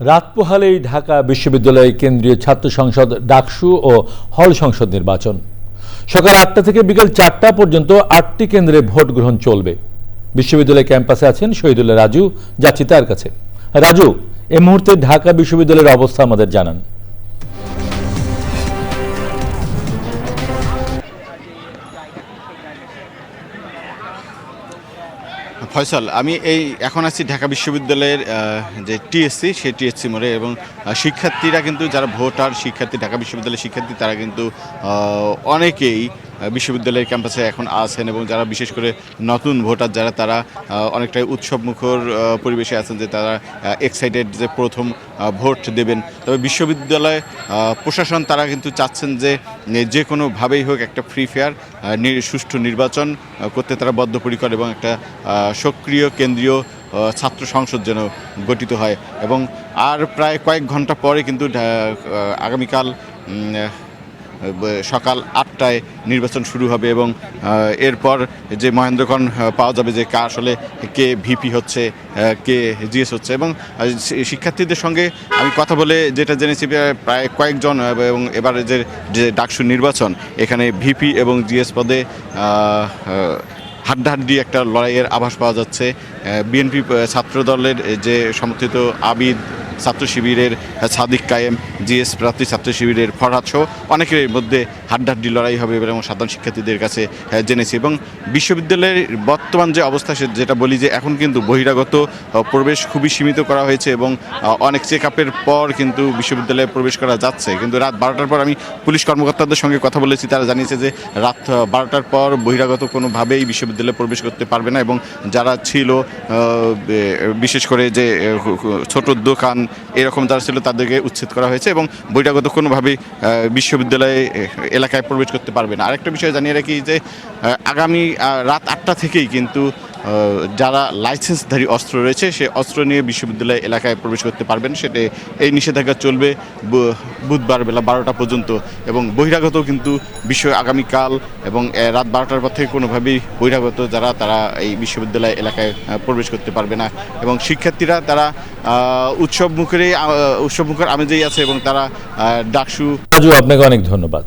রাত পোহালেই ঢাকা বিশ্ববিদ্যালয়ে কেন্দ্রীয় ছাত্র সংসদ ডাকসু ও হল সংসদ নির্বাচন। সকাল আটটা থেকে বিকেল চারটা পর্যন্ত আটটি কেন্দ্রে ভোট গ্রহণ চলবে। বিশ্ববিদ্যালয় ক্যাম্পাসে আছেন শহীদুল্লাহ রাজু, যাচ্ছি তার কাছে। রাজু, এ মুহূর্তে ঢাকা বিশ্ববিদ্যালয়ের অবস্থা আমাদের জানান। ফয়সাল, আমি এই এখন আছি ঢাকা বিশ্ববিদ্যালয়ের যে টিএসসি সেই টিএসসি মোড়ে এবং শিক্ষার্থীরা কিন্তু যারা ভোটার, শিক্ষার্থী, ঢাকা বিশ্ববিদ্যালয়ের শিক্ষার্থী, তারা কিন্তু অনেকেই বিশ্ববিদ্যালয়ের ক্যাম্পাসে এখন আছেন এবং যারা বিশেষ করে নতুন ভোটার যারা, তারা অনেকটাই উৎসবমুখর পরিবেশে আছেন যে তারা এক্সাইটেড যে প্রথম ভোট দেবেন। তবে বিশ্ববিদ্যালয় প্রশাসন, তারা কিন্তু চাচ্ছেন যে যে কোনোভাবেই হোক একটা ফ্রি ফেয়ার সুষ্ঠু নির্বাচন করতে তারা বদ্ধপরিকর এবং একটা সক্রিয় কেন্দ্রীয় ছাত্র সংসদ যেন গঠিত হয়। এবং আর প্রায় কয়েক ঘণ্টা পরে কিন্তু আগামীকাল সকাল আটটায় নির্বাচন শুরু হবে এবং এরপর যে মহেন্দ্রক্ষণ পাওয়া যাবে যে কা, আসলে কে ভিপি হচ্ছে কে জিএস হচ্ছে এবং শিক্ষার্থীদের সঙ্গে আমি কথা বলে যেটা জেনেছি প্রায়- কয়েকজন এবং এবারে যে যে ডাকসু নির্বাচন, এখানে ভিপি এবং জিএস পদে হাড্ডাহাড্ডি একটা লড়াইয়ের আভাস পাওয়া যাচ্ছে। বিএনপি ছাত্র দলের যে সমর্থিত আবিদ ছাত্র শিবিরের সাদিক কায়েম, জিএস প্রার্থী ছাত্র শিবিরের ফরহাদ সহ অনেকের মধ্যে হাড্ডাহাড্ডি লড়াই হবে এবং সাধারণ শিক্ষার্থীদের কাছে জেনেছি এবং বিশ্ববিদ্যালয়ের বর্তমান যে অবস্থা সে যেটা বলি যে এখন কিন্তু বহিরাগত প্রবেশ খুবই সীমিত করা হয়েছে এবং অনেক চেক আপের পর কিন্তু বিশ্ববিদ্যালয়ে প্রবেশ করা যাচ্ছে। কিন্তু রাত বারোটার পর আমি পুলিশ কর্মকর্তাদের সঙ্গে কথা বলেছি, তারা জানিয়েছে যে রাত বারোটার পর বহিরাগত কোনোভাবেই বিশ্ববিদ্যালয়ে প্রবেশ করতে পারবে না এবং যারা ছিল বিশেষ করে যে ছোট দোকান এরকম যারা ছিল তাদেরকে উচ্ছেদ করা হয়েছে এবং বহিরাগত কোনোভাবেই বিশ্ববিদ্যালয়ে এলাকায় প্রবেশ করতে পারবে না। আরেকটা বিষয় জানিয়ে রাখি যে আগামী রাত আটটা থেকেই কিন্তু যারা লাইসেন্সধারী অস্ত্র রয়েছে সে অস্ত্র নিয়ে বিশ্ববিদ্যালয় এলাকায় প্রবেশ করতে পারবেন। সেটা এই নিষেধাজ্ঞা চলবে বুধবার বেলা বারোটা পর্যন্ত এবং বহিরাগত কিন্তু বিশ্ব আগামীকাল এবং রাত বারোটার পর থেকে কোনোভাবেই বহিরাগত যারা, তারা এই বিশ্ববিদ্যালয় এলাকায় প্রবেশ করতে পারবে না। এবং শিক্ষার্থীরা, তারা উৎসব মুখেরই উৎসব মুখের আমেজেই আছে এবং তারা ডাকসু আপনাকে অনেক ধন্যবাদ।